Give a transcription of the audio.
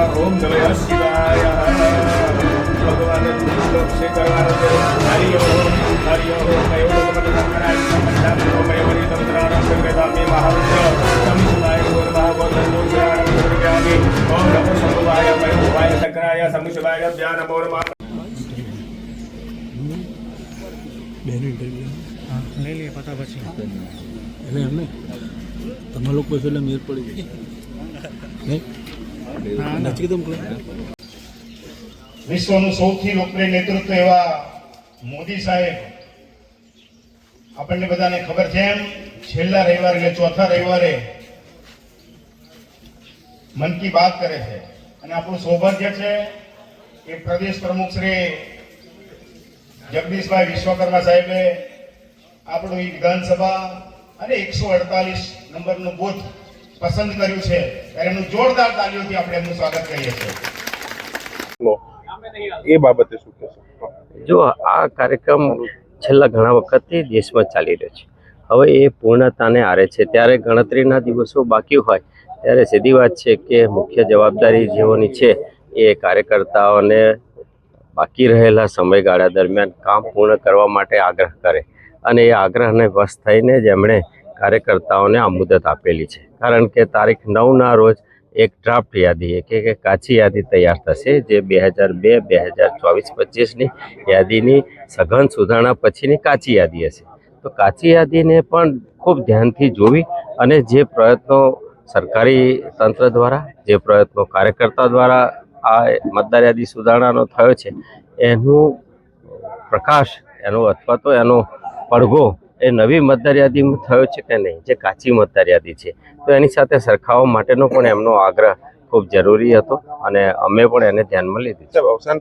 ઓમ નમઃ શિવાય ભગવાન છે કરવાનો છે હરિ ઓમ હરિ ઓમ મયો મયો હરિ તંત્રાણમ મહારુદ્ર સમ શિવાય નમઃ મહાગોત્ર નમઃ ઓમ નમો શંભુવાય મયો ભવાય સંકરાય સમ શિવાય ભ્યા નમો બેનો ઇન્ટરવ્યુ હા લઈ લઈએ પતા પછી એટલે એમને તમે લોકો પડી ગઈ. વિશ્વનું સૌથી લોકપ્રિય નેતૃત્વ એવા મોદી સાહેબ. આપણને બધાને ખબર છે એમ, છેલ્લા રવિવારે એટલે ચોથા રવિવારે મન કી બાત કરે છે. અને આપણું સૌભાગ્ય છે કે પ્રદેશ પ્રમુખ શ્રી જગદીશભાઈ વિશ્વકર્મા સાહેબે આપણું વિધાનસભા અને એકસો અડતાલીસ નંબરનું બૂથ પસંદ કર્યું છે. ત્યારે એમનું જોરદાર તાલીઓથી આપણે એમનું સ્વાગત કરીએ છીએ. એ બાબતે શું કહેશો? જો આ કાર્યક્રમ છેલ્લા ઘણા વખતથી દેશમાં ચાલી રહ્યો છે. હવે એ પૂર્ણતાને આરે છે. ત્યારે ગણતરીના દિવસો બાકી હોય ત્યારે સીધી વાત છે કે મુખ્ય જવાબદારી જેઓની છે એ કાર્યકર્તાઓને બાકી રહેલા સમયગાળા દરમિયાન કામ પૂર્ણ કરવા માટે આગ્રહ કરે. અને એ આગ્રહને વશ થઈને જ એમણે કાર્યકર્તાઓને આ મુદત આપેલી છે. કારણ કે તારીખ નવના રોજ એક ડ્રાફ્ટ યાદી કે કે કાચી યાદી તૈયાર થશે, જે બે હજાર બે બે હજાર ચોવીસ, પચીસની યાદીની સઘન સુધારણા પછીની કાચી યાદી હશે. તો કાચી યાદીને પણ ખૂબ ધ્યાનથી જોવી અને જે પ્રયત્નો સરકારી તંત્ર દ્વારા, જે પ્રયત્નો કાર્યકર્તા દ્વારા આ મતદાર યાદી સુધારણાનો થયો છે, એનું પ્રકાશ, એનો અથવા તો એનો પડઘો એ નવી મતદાર થયો છે કે નહીં? જે કાચી મતદાર યાદી છે. તો એની સાથે સરખાવવા માટેનો પણ એમનો આગ્રહ ખૂબ જરૂરી હતો અને અમે પણ એને ધ્યાનમાં લીધી છે. અવસાન